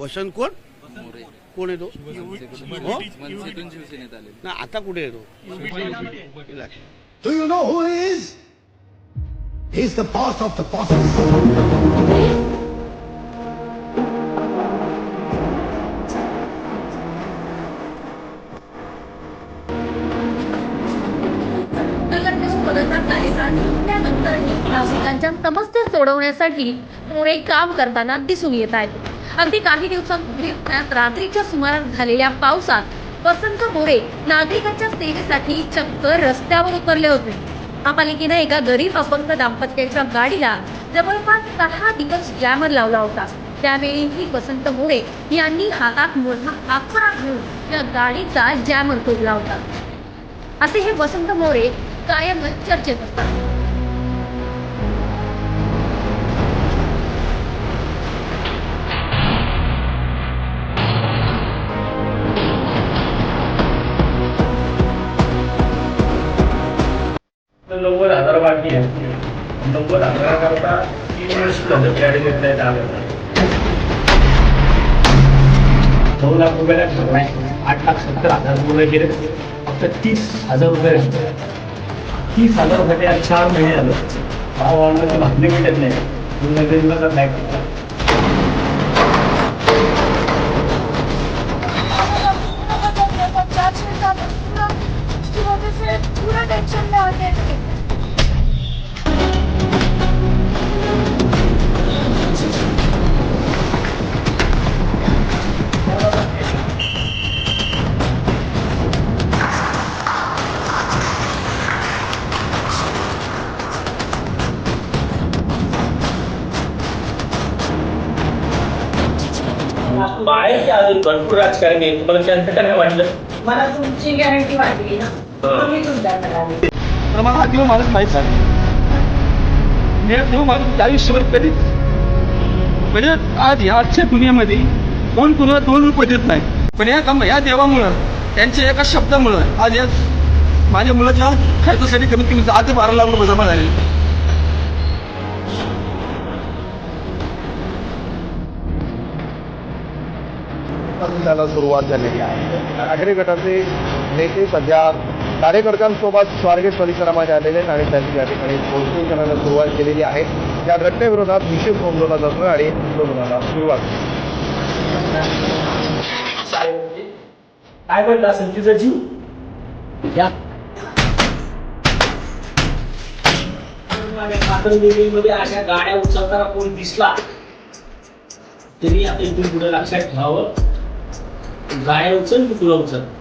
वसंत कोण? कोण येतो? हो? मनसेतून शिवसेनेत आले ना आता कुठे येतो? Do you know who he is? He's the boss of the bosses. नागरिकांच्या समस्या सोडवण्यासाठी मोरे काम करताना दिसून येत आहेत. अगदी काही दिवसांपूर्वी रात्रीच्या सुमारास झालेल्या पावसात वसंत मोरे नागरिकांच्या सेवेसाठी चक्क रस्त्यावर उतरले होते. महापालिकेनं एका गरीब अपंग दाम्पत्याच्या गाडीला जवळपास सहा दिवस जॅमर लावला होता. त्यावेळीही वसंत मोरे यांनी हातात मोठा आकडा घेऊन या गाडीचा जॅमर तोडला होता. असे हे वसंत मोरे कायम चर्चेत असतात. नव्वद हजाराकरता तीन वर्ष झालं फ्लॅट नाही दहा हजार नऊ लाख रुपयाला घर नाही. आठ लाख सत्तर हजार रुपये गेले. फक्त तीस हजार रुपये तीस हजार रुपये आज चार महिने झालं. भाव वाढवण्याची भाकरी भेटत नाही. गुन्हेगारीला तर नाही. पूरा टेंशन में आ बाहेरचे अजून भरपूर राजकारणी आहेत. तुम्हाला त्यांचं काय वाटलं. मला तुमची गॅरंटी वाटली ना. तुम्ही तुमच्या करावी तर मला हा देव माणूस माहीत झाला मी देव माणूस आयुष्यभर कधीच म्हणजे आज आजच्या दुनियामध्ये कोण कुणाला दोन रुपये देत नाही. पण या कम या देवामुळं त्यांच्या एका शब्दामुळं आज या माझ्या मुलाच्या खर्चासाठी कमीत कमी दहा ते बारा लाख रुपये जमा झाले त्याला सुरुवात झालेली आहे. नागरी गटाचे नेते सध्या कार्यकर्त्यांसोबत स्वारगेट परिसरामध्ये आलेले आहेत आणि त्यांनी या ठिकाणी पोहोचून करायला सुरुवात केलेली आहे. या घटनेविरोधात निषेध नोंदवला जातोय आणि आंदोलनाला सुरुवात. काय म्हणलं असेल तिचा जीव? या. मध्ये अशा गाड्या उचलताना कोण दिसला? तरी आपण पुढे लक्षात ठेवावं. ગાયન છે ને પૂરક છે?